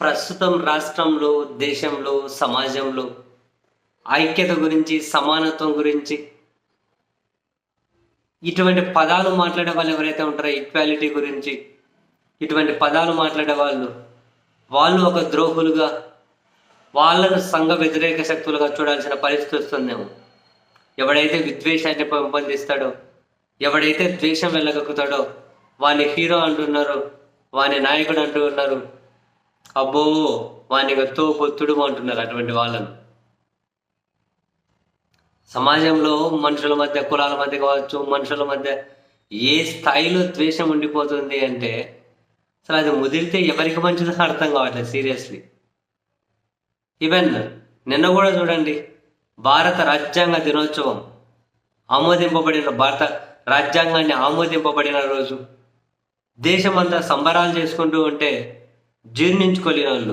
ప్రస్తుతం రాష్ట్రంలో దేశంలో సమాజంలో ఐక్యత గురించి సమానత్వం గురించి ఇటువంటి పదాలు మాట్లాడే వాళ్ళు ఎవరైతే ఉంటారో ఈక్వాలిటీ గురించి ఇటువంటి పదాలు మాట్లాడే వాళ్ళు వాళ్ళు ఒక ద్రోహులుగా వాళ్ళను సంఘ వ్యతిరేక శక్తులుగా చూడాల్సిన పరిస్థితి వస్తుందేమో. ఎవడైతే విద్వేషాన్ని పెంపొందిస్తాడో ఎవడైతే ద్వేషం వెళ్ళగక్కుతాడో వాని హీరో అంటున్నారు వాని నాయకుడు అంటూ ఉన్నారు అబ్బో వాని ఎంతో పొత్తుడు అంటున్నారు అటువంటి వాళ్ళను. సమాజంలో మనుషుల మధ్య కులాల మధ్య కావచ్చు మనుషుల మధ్య ఏ స్థాయిలో ద్వేషం ఉండిపోతుంది అంటే అసలు అది ముదిరితే ఎవరికి మంచిదో అర్థం కావట్లేదు సీరియస్లీ. ఈవెన్ నిన్న కూడా చూడండి భారత రాజ్యాంగ దినోత్సవం ఆమోదింపబడిన భారత రాజ్యాంగాన్ని ఆమోదింపబడిన రోజు. దేశమంతా సంబరాలు చేసుకుంటూ ఉంటే జీర్ణించుకోలేని వాళ్ళు.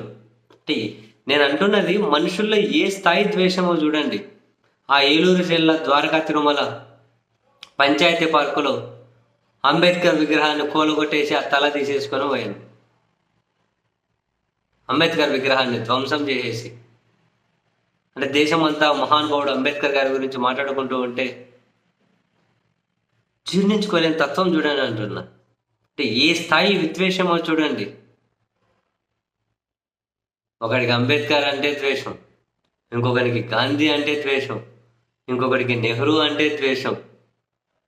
అంటే నేను అంటున్నది మనుషుల్లో ఏ స్థాయి ద్వేషమో చూడండి. ఆ ఏలూరు జిల్లా ద్వారకా తిరుమల పంచాయతీ పార్కులో అంబేద్కర్ విగ్రహాన్ని కూలగొట్టేసి ఆ తల తీసేసుకొని పోయాను. అంబేద్కర్ విగ్రహాన్ని ధ్వంసం చేసేసి. అంటే దేశమంతా మహానుభావుడు అంబేద్కర్ గారి గురించి మాట్లాడుకుంటూ ఉంటే జీర్ణించుకోలేని తత్వం చూడండి అంటున్నా. అంటే ఏ స్థాయి విద్వేషమో చూడండి. ఒకడికి అంబేద్కర్ అంటే ద్వేషం ఇంకొకరికి గాంధీ అంటే ద్వేషం ఇంకొకరికి నెహ్రూ అంటే ద్వేషం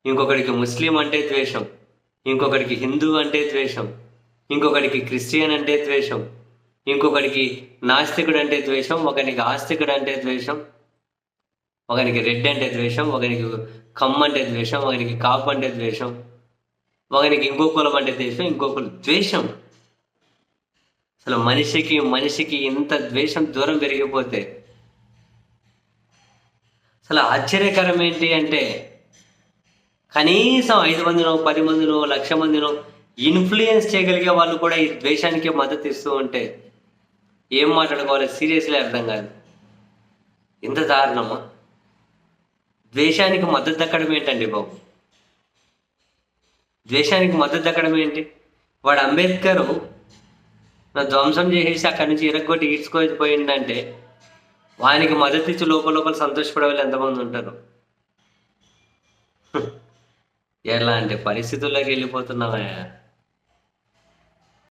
ఇంకొకరికి ముస్లిం అంటే ద్వేషం ఇంకొకరికి హిందూ అంటే ద్వేషం ఇంకొకడికి క్రిస్టియన్ అంటే ద్వేషం ఇంకొకడికి నాస్తికుడు అంటే ద్వేషం ఒకరికి ఆస్తికుడు అంటే ద్వేషం ఒకనికి రెడ్ అంటే ద్వేషం ఒకరికి కమ్ అంటే ద్వేషం ఒకనికి కాపు అంటే ద్వేషం ఒకనికి ఇంకో కులం అంటే ద్వేషం ఇంకో కులం ద్వేషం అసలు మనిషికి మనిషికి ఇంత ద్వేషం దూరం పెరిగిపోతే అసలు ఆశ్చర్యకరం ఏంటి అంటే కనీసం ఐదు మందినో పది మందినో లక్ష మందినో ఇన్ఫ్లుయెన్స్ చేయగలిగే వాళ్ళు కూడా ఈ ద్వేషానికి మద్దతు ఇస్తూ ఉంటే ఏం మాట్లాడుకోవాలి? సీరియస్లీ అర్థం కాదు. ఇంత దారుణమా? ద్వేషానికి మద్దతు దక్కడం ఏంటండి బాబు? ద్వేషానికి మద్దతు దక్కడం ఏంటి? వాడు అంబేద్కర్ నా ధ్వంసం చేసేసి అక్కడి నుంచి ఇరగొట్టి ఈడ్చుకొని పోయిందంటే వానికి మద్దతు ఇచ్చి లోపల లోపల సంతోషపడే వాళ్ళు ఎంతమంది ఉంటారు? ఎలాంటి పరిస్థితుల్లోకి వెళ్ళిపోతున్నావా